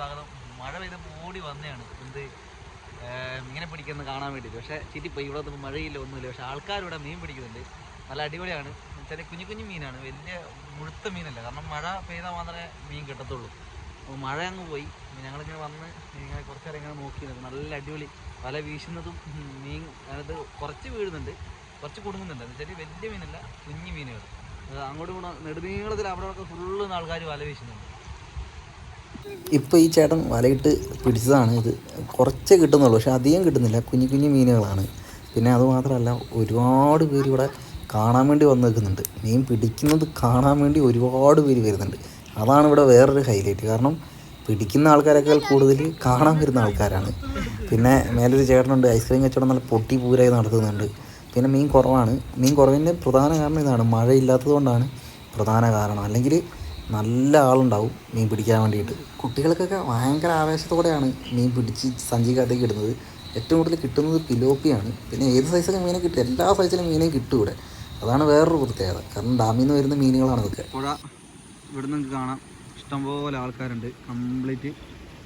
സ്വാഗതം. മഴ പെയ്തപ്പോൾ മൂടി വന്നെയാണ് എന്ത് മീനെ പിടിക്കുന്നത് കാണാൻ വേണ്ടിയിട്ട്. പക്ഷേ ചിറ്റിപ്പോയി ഇവിടെ മഴയില്ല ഒന്നുമില്ല. പക്ഷേ ആൾക്കാരിവിടെ മീൻ പിടിക്കുന്നുണ്ട്. നല്ല അടിപൊളിയാണ്. ചെറിയ കുഞ്ഞു കുഞ്ഞു മീനാണ്. വലിയ മുഴുത്ത മീനല്ല. കാരണം മഴ പെയ്താൽ മാത്രമേ മീൻ കിട്ടത്തുള്ളൂ. അപ്പോൾ മഴ അങ്ങ് പോയി. ഞങ്ങളിങ്ങനെ വന്ന് ഇങ്ങനെ കുറച്ച് നേരം ഇങ്ങനെ നോക്കി നല്ല അടിപൊളി. വല വീശുന്നതും മീൻ അതായത് കുറച്ച് വീഴുന്നുണ്ട്. കുറച്ച് കുടുങ്ങുന്നുണ്ട്. എന്ന് വെച്ചാൽ വലിയ മീനല്ല കുഞ്ഞു മീനുകൾ. അങ്ങോട്ടും കൂടെ നെടുനീളത്തിൽ അവിടെ ഫുള്ള് ആൾക്കാർ വല വീശുന്നുണ്ട്. ഇപ്പോൾ ഈ ചേട്ടൻ വലയിട്ട് പിടിച്ചതാണ്. ഇത് കുറച്ചേ കിട്ടുന്നുള്ളൂ. പക്ഷെ അധികം കിട്ടുന്നില്ല. കുഞ്ഞു കുഞ്ഞു മീനുകളാണ്. പിന്നെ അതുമാത്രമല്ല ഒരുപാട് പേര് ഇവിടെ കാണാൻ വേണ്ടി വന്നു നിൽക്കുന്നുണ്ട് മീൻ പിടിക്കുന്നത് കാണാൻ വേണ്ടി ഒരുപാട് പേര് വരുന്നുണ്ട്. അതാണ് ഇവിടെ വേറൊരു ഹൈലൈറ്റ്. കാരണം പിടിക്കുന്ന ആൾക്കാരെക്കാൾ കൂടുതൽ കാണാൻ വരുന്ന ആൾക്കാരാണ്. പിന്നെ മേലൊരു ചേട്ടനുണ്ട്. ഐസ്ക്രീം കച്ചവടം നല്ല പൊട്ടി പൂരായി നടത്തുന്നുണ്ട്. പിന്നെ മീൻ കുറവാണ്. മീൻ കുറവിന്റെ പ്രധാന കാരണം ഇതാണ്. മഴയില്ലാത്തത് കൊണ്ടാണ് പ്രധാന കാരണം. അല്ലെങ്കിൽ നല്ല ആളുണ്ടാവും മീൻ പിടിക്കാൻ വേണ്ടിയിട്ട്. കുട്ടികൾക്കൊക്കെ ഭയങ്കര ആവേശത്തോടെയാണ് മീൻ പിടിച്ച് സഞ്ചിക്കകത്തേക്ക് ഇടുന്നത്. ഏറ്റവും കൂടുതൽ കിട്ടുന്നത് പിലോപ്പിയാണ്. പിന്നെ ഏത് സൈസിലും മീനെ കിട്ടും. എല്ലാ സൈസിലും മീനെ കിട്ടും ഇവിടെ. അതാണ് വേറൊരു പ്രത്യേകത. കാരണം ഡാമിൽ നിന്ന് വരുന്ന മീനുകളാണ് ഇതൊക്കെ. പുഴ ഇവിടെ നിങ്ങൾക്ക് കാണാം. ഇഷ്ടംപോലെ ആൾക്കാരുണ്ട്. കംപ്ലീറ്റ്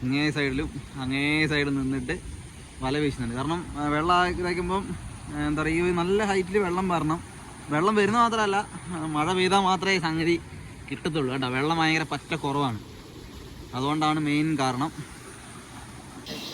ഇങ്ങേ സൈഡിലും അങ്ങേ സൈഡിൽ നിന്നിട്ട് വല വീശുന്നുണ്ട്. കാരണം വെള്ളം ഇതാക്കുമ്പം എന്താ പറയുക നല്ല ഹൈറ്റിൽ വെള്ളം വരണം. വെള്ളം വരുന്ന മാത്രമല്ല മഴ പെയ്താൽ മാത്രമേ സംഗതി കിട്ടത്തുള്ളൂ കേട്ടോ. വെള്ളം ഭയങ്കര പറ്റ കുറവാണ്. അതുകൊണ്ടാണ് മെയിൻ കാരണം.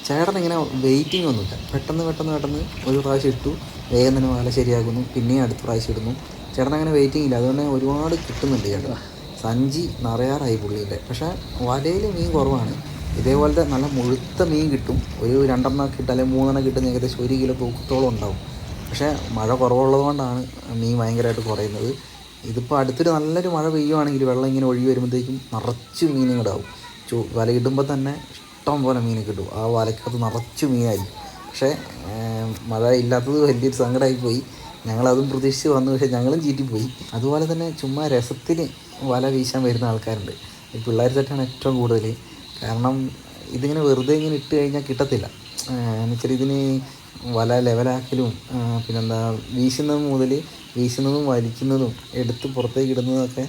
ചേട്ടൻ ഇങ്ങനെ വെയിറ്റിംഗ് ഒന്നുമില്ല. പെട്ടെന്ന് പെട്ടെന്ന് പെട്ടെന്ന് ഒരു പ്രാവശ്യം ഇട്ടു. വേഗം തന്നെ വല ശരിയാക്കുന്നു. പിന്നെയും അടുത്ത പ്രാവശ്യം ഇടുന്നു. ചേട്ടൻ അങ്ങനെ വെയിറ്റിംഗ് ഇല്ല. അതുകൊണ്ട് ഒരുപാട് കിട്ടുന്നുണ്ട് ചേട്ടൻ സഞ്ചി നിറയാറായി പുള്ളിയുടെ. പക്ഷേ വലയിൽ മീൻ കുറവാണ്. ഇതേപോലത്തെ നല്ല മുഴുത്ത മീൻ കിട്ടും. ഒരു രണ്ടെണ്ണം കിട്ടും അല്ലെങ്കിൽ മൂന്നെണ്ണം കിട്ടുന്ന ഏകദേശം ഒരു കിലോ തൂക്കത്തോളം ഉണ്ടാവും. പക്ഷേ മഴ കുറവുള്ളതുകൊണ്ടാണ് മീൻ ഭയങ്കരമായിട്ട് കുറയുന്നത്. ഇതിപ്പോൾ അടുത്തൊരു നല്ലൊരു മഴ പെയ്യുവാണെങ്കിൽ വെള്ളം ഇങ്ങനെ ഒഴുകി വരുമ്പോഴത്തേക്കും നിറച്ച് മീനുകളാവും ചു വല ഇടുമ്പോൾ തന്നെ ഇഷ്ടം പോലെ മീൻ കിട്ടും. ആ വലക്കകത്ത് നിറച്ച് മീനായിരിക്കും. പക്ഷേ മഴ ഇല്ലാത്തത് വലിയൊരു സങ്കടമായി പോയി ഞങ്ങളതും പ്രതീക്ഷിച്ച് വന്നു. പക്ഷേ ഞങ്ങളും ചീറ്റിപ്പോയി. അതുപോലെ തന്നെ ചുമ്മാ രസത്തിന് വല വീശാൻ വരുന്ന ആൾക്കാരുണ്ട്. ഈ പിള്ളേർ തട്ടാണ് ഏറ്റവും കൂടുതൽ. കാരണം ഇതിങ്ങനെ വെറുതെ ഇങ്ങനെ ഇട്ട് കഴിഞ്ഞാൽ കിട്ടത്തില്ല. എന്നുവെച്ചാൽ ഇതിന് വല ലെവലാക്കലും പിന്നെന്താ വീശുന്നത് മുതൽ വീശുന്നതും വലിക്കുന്നതും എടുത്ത് പുറത്തേക്ക് ഇടുന്നതൊക്കെ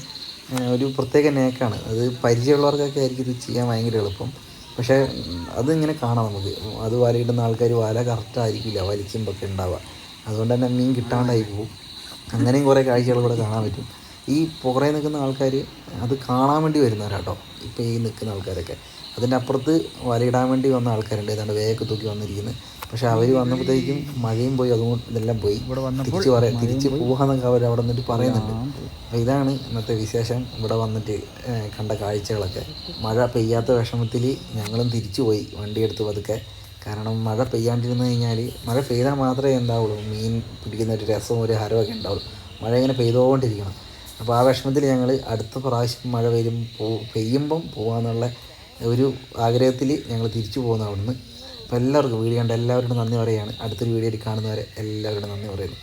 ഒരു പ്രത്യേക നേക്കാണ്. അത് പരിചയമുള്ളവർക്കൊക്കെ ആയിരിക്കും ഇത് ചെയ്യാൻ ഭയങ്കര എളുപ്പം. പക്ഷേ അതിങ്ങനെ കാണാം നമുക്ക്. അത് വലയിടുന്ന ആൾക്കാർ വല കറക്റ്റായിരിക്കില്ല വലിക്കുമ്പോഴൊക്കെ ഉണ്ടാവുക. അതുകൊണ്ട് തന്നെ മീൻ കിട്ടാണ്ടായി പോകും. അങ്ങനെയും കുറേ കാഴ്ചകൾ ഇവിടെ കാണാൻ പറ്റും. ഈ പുറകെ നിൽക്കുന്ന ആൾക്കാർ അത് കാണാൻ വേണ്ടി വരുന്നവരാട്ടോ ഇപ്പോൾ ഈ നിൽക്കുന്ന ആൾക്കാരൊക്കെ. അതിന്റെ അപ്പുറത്ത് വലയിടാൻ വേണ്ടി വന്ന ആൾക്കാരുണ്ട്. ഏതാണ്ട് വേഗമൊക്കെ തൂക്കി വന്നിരിക്കുന്നത് പക്ഷെ അവർ വന്നപ്പോഴത്തേക്കും മഴയും പോയി അതുകൊണ്ട് ഇതെല്ലാം പോയി. തിരിച്ച് പറയാം തിരിച്ച് പോകാന്നൊക്കെ അവർ അവിടെ നിന്നിട്ട് പറയുന്നുണ്ട്. അപ്പോൾ ഇതാണ് ഇന്നത്തെ വിശേഷം. ഇവിടെ വന്നിട്ട് കണ്ട കാഴ്ചകളൊക്കെ. മഴ പെയ്യാത്ത വിഷമത്തിൽ ഞങ്ങളും തിരിച്ചു പോയി വണ്ടി എടുത്ത് പതുക്കെ. കാരണം മഴ പെയ്യാണ്ടിരുന്നു കഴിഞ്ഞാൽ മഴ പെയ്താൽ മാത്രമേ എന്താവുള്ളൂ. മീൻ പിടിക്കുന്ന ഒരു രസവും ഒരു ഹരമൊക്കെ ഉണ്ടാവുള്ളൂ. മഴ ഇങ്ങനെ പെയ്തുകൊണ്ടിരിക്കണം അപ്പോൾ ആ വിഷമത്തിൽ ഞങ്ങൾ അടുത്ത പ്രാവശ്യം മഴ വരും പോ പെയ്യുമ്പം പോകാമെന്നുള്ള ഒരു ആഗ്രഹത്തിൽ ഞങ്ങൾ തിരിച്ചു പോകുന്ന അവിടുന്ന് അപ്പോൾ എല്ലാവർക്കും വീഡിയോ കണ്ട എല്ലാവരോടും നന്ദി പറയുകയാണ്. അടുത്തൊരു വീഡിയോയിൽ കാണുന്നവരെ എല്ലാവരോടും നന്ദി പറയുന്നു.